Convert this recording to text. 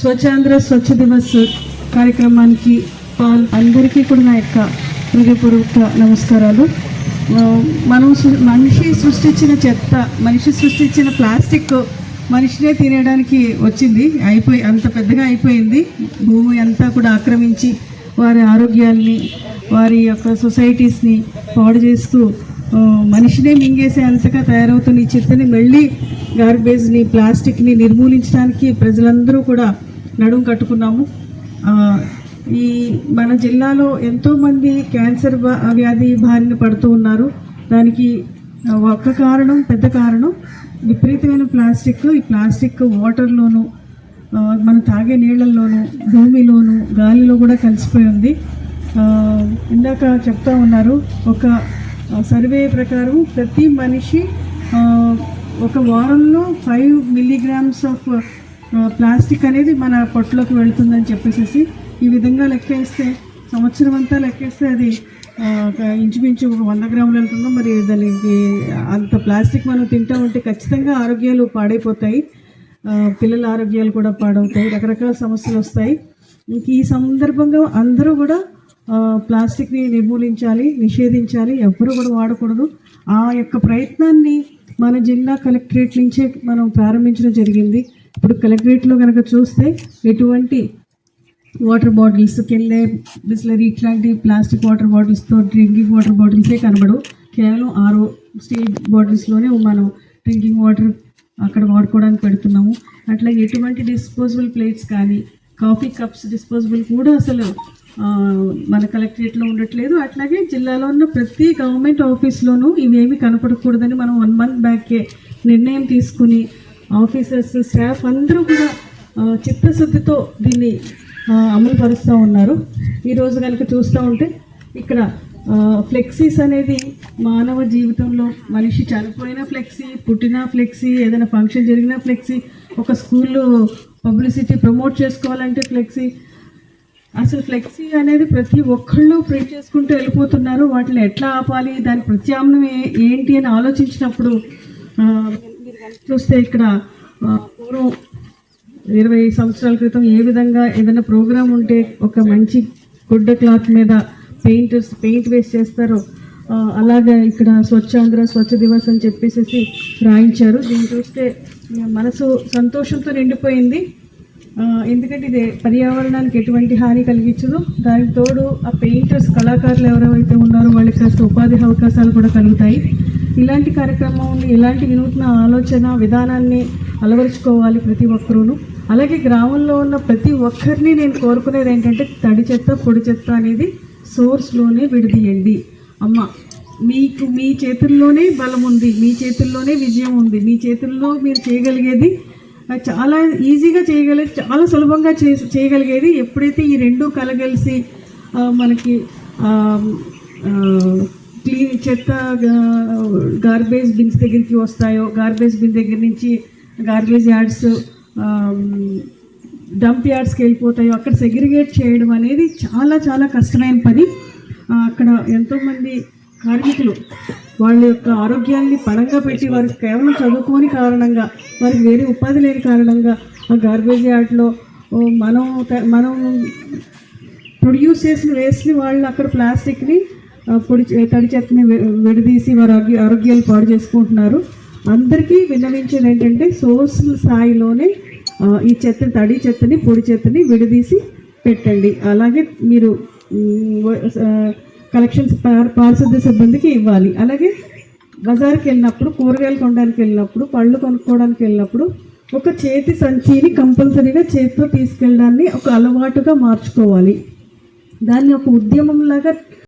స్వచ్ఛాంధ్ర స్వచ్ఛ దివస్ కార్యక్రమానికి పాల్ అందరికీ కూడా నా యొక్క హృదయపూర్వక నమస్కారాలు. మనం మనిషి సృష్టించిన చెత్త మనిషి సృష్టించిన ప్లాస్టిక్ మనిషినే తినేయడానికి వచ్చింది. అయిపోయి అంత పెద్దగా అయిపోయింది. భూమి అంతా కూడా ఆక్రమించి వారి ఆరోగ్యాల్ని వారి యొక్క సొసైటీస్ని పాడు చేస్తూ మనిషినే మింగేసే అంతగా తయారవుతున్న ఈ చెత్తని మళ్ళీ గార్బేజ్ని ప్లాస్టిక్ని నిర్మూలించడానికి ప్రజలందరూ కూడా నడుం కట్టుకున్నాము. ఈ మన జిల్లాలో ఎంతోమంది క్యాన్సర్ వ్యాధి బారిన పడుతూ ఉన్నారు. దానికి ఒక్క కారణం పెద్ద కారణం విపరీతమైన ప్లాస్టిక్. ఈ ప్లాస్టిక్ వాటర్లోను మనం తాగే నీళ్ళల్లోనూ భూమిలోను గాలిలో కూడా కలిసిపోయి ఉంది. ఇందాక చెప్తా ఉన్నారు ఒక సర్వే ప్రకారం ప్రతి మనిషి ఒక వారంలో ఫైవ్ మిల్లీగ్రామ్స్ ఆఫ్ ప్లాస్టిక్ అనేది మన పొట్టలోకి వెళుతుందని చెప్పేసి ఈ విధంగా లెక్కేస్తే సంవత్సరం అంతా లెక్కేస్తే అది ఒక ఇంచుమించు ఒక వంద గ్రాములు వెళ్తుందో మరి దానికి అంత ప్లాస్టిక్ మనం తింటా ఉంటే ఖచ్చితంగా ఆరోగ్యాలు పాడైపోతాయి. పిల్లల ఆరోగ్యాలు కూడా పాడవుతాయి రకరకాల సమస్యలు వస్తాయి. ఇంక ఈ సందర్భంగా అందరూ కూడా ప్లాస్టిక్ని నిర్మూలించాలి నిషేధించాలి ఎవ్వరూ కూడా వాడకూడదు. ఆ యొక్క ప్రయత్నాన్ని మన జిల్లా కలెక్టరేట్ నుంచే మనం ప్రారంభించడం జరిగింది. ఇప్పుడు కలెక్టరేట్లో కనుక చూస్తే ఎటువంటి వాటర్ బాటిల్స్ కెళ్ళే బిస్లరీ ఇట్లాంటి ప్లాస్టిక్ వాటర్ బాటిల్స్తో డ్రింకింగ్ వాటర్ బాటిల్సే కనబడవు. కేవలం ఆరో స్టీల్ బాటిల్స్లోనే మనం డ్రింకింగ్ వాటర్ అక్కడ వాడుకోవడానికి పెడుతున్నాము. అట్లా ఎటువంటి డిస్పోజబుల్ ప్లేట్స్ కానీ కాఫీ కప్స్ డిస్పోజబుల్ కూడా అసలు మన కలెక్టరేట్లో ఉండట్లేదు. అట్లాగే జిల్లాలో ఉన్న ప్రతి గవర్నమెంట్ ఆఫీస్లోనూ ఇవేమి కనపడకూడదని మనం వన్ మంత్ బ్యాకే నిర్ణయం తీసుకుని ఆఫీసర్స్ స్టాఫ్ అందరూ కూడా చిత్తశుద్ధితో దీన్ని అమలు పరుస్తూ ఉన్నారు. ఈరోజు కనుక చూస్తూ ఉంటే ఇక్కడ ఫ్లెక్సీస్ అనేది మానవ జీవితంలో మనిషి చనిపోయిన ఫ్లెక్సీ పుట్టిన ఫ్లెక్సీ ఏదైనా ఫంక్షన్ జరిగిన ఫ్లెక్సీ ఒక స్కూల్లో పబ్లిసిటీ ప్రమోట్ చేసుకోవాలంటే ఫ్లెక్సీ అసలు ఫ్లెక్సీ అనేది ప్రతి ఒక్కళ్ళు ప్రింట్ చేసుకుంటూ వెళ్ళిపోతున్నారు. వాటిని ఎట్లా ఆపాలి? దాని ప్రత్యామ్నాయం ఏ- ఏంటి అని ఆలోచించినప్పుడు మీరు చూస్తే ఇక్కడ పూర్వం ఇరవై సంవత్సరాల క్రితం ఏ విధంగా ఏదైనా ప్రోగ్రామ్ ఉంటే ఒక మంచి గుడ్డ క్లాత్ మీద పెయింటర్స్ పెయింట్ వేస్ట్ చేస్తారో అలాగే ఇక్కడ స్వచ్ఛాంధ్ర స్వచ్ఛ దివస్ అని చెప్పేసి రాయించారు. దీన్ని చూస్తే మనసు సంతోషంతో నిండిపోయింది. ఎందుకంటే ఇది పర్యావరణానికి ఎటువంటి హాని కలిగించదు. దానికి తోడు ఆ పెయింటర్స్ కళాకారులు ఎవరైతే ఉన్నారో వాళ్ళకి కాస్త ఉపాధి అవకాశాలు కూడా కలుగుతాయి. ఇలాంటి కార్యక్రమం ఇలాంటి వినూత్న ఆలోచన విధానాన్ని అలవరుచుకోవాలి ప్రతి ఒక్కరూను. అలాగే గ్రామంలో ఉన్న ప్రతి ఒక్కరిని నేను కోరుకునేది ఏంటంటే తడి చెత్త పొడి చెత్త అనేది సోర్స్లోనే విడదీయండి. అమ్మ మీకు మీ చేతుల్లోనే బలం ఉంది మీ చేతుల్లోనే విజయం ఉంది. మీ చేతుల్లో మీరు చేయగలిగేది చాలా ఈజీగా చేయగలిగే చాలా సులభంగా చే చేయగలిగేది ఎప్పుడైతే ఈ రెండు కలగలిసి మనకి క్లీన్ చెత్త గార్బేజ్ బిన్స్ దగ్గరికి వస్తాయో గార్బేజ్ బిన్ దగ్గర నుంచి గార్బేజ్ యార్డ్స్ డంప్ యార్డ్స్కి వెళ్ళిపోతాయో అక్కడ సెగ్రిగేట్ చేయడం అనేది చాలా చాలా కష్టమైన పని. అక్కడ ఎంతోమంది కార్మికులు వాళ్ళ యొక్క ఆరోగ్యాన్ని పణంగా పెట్టి వారికి కేవలం చదువుకోని కారణంగా వారికి వేరే ఉపాధి లేని కారణంగా ఆ గార్బేజ్ యార్డ్లో మనం మనం ప్రొడ్యూస్ చేసిన వేస్ట్ని వాళ్ళు అక్కడ ప్లాస్టిక్ని పొడి తడి చెత్తని విడదీసి వారి ఆరోగ్య ఆరోగ్యాలు పాడు చేసుకుంటున్నారు. అందరికీ విన్నవించేది ఏంటంటే సోర్స్ స్థాయిలోనే ఈ చెత్త తడి చెత్తని పొడి చెత్తని విడదీసి పెట్టండి. అలాగే మీరు కలెక్షన్స్ పార్- పారిశుద్ధ్య సిబ్బందికి ఇవ్వాలి. అలాగే బజార్కి వెళ్ళినప్పుడు కూరగాయలు కొనడానికి వెళ్ళినప్పుడు పళ్ళు కొనుక్కోవడానికి వెళ్ళినప్పుడు ఒక చేతి సంచిని కంపల్సరీగా చేతితో తీసుకెళ్ళడాన్ని ఒక అలవాటుగా మార్చుకోవాలి. దాన్ని ఒక ఉద్యమంలాగా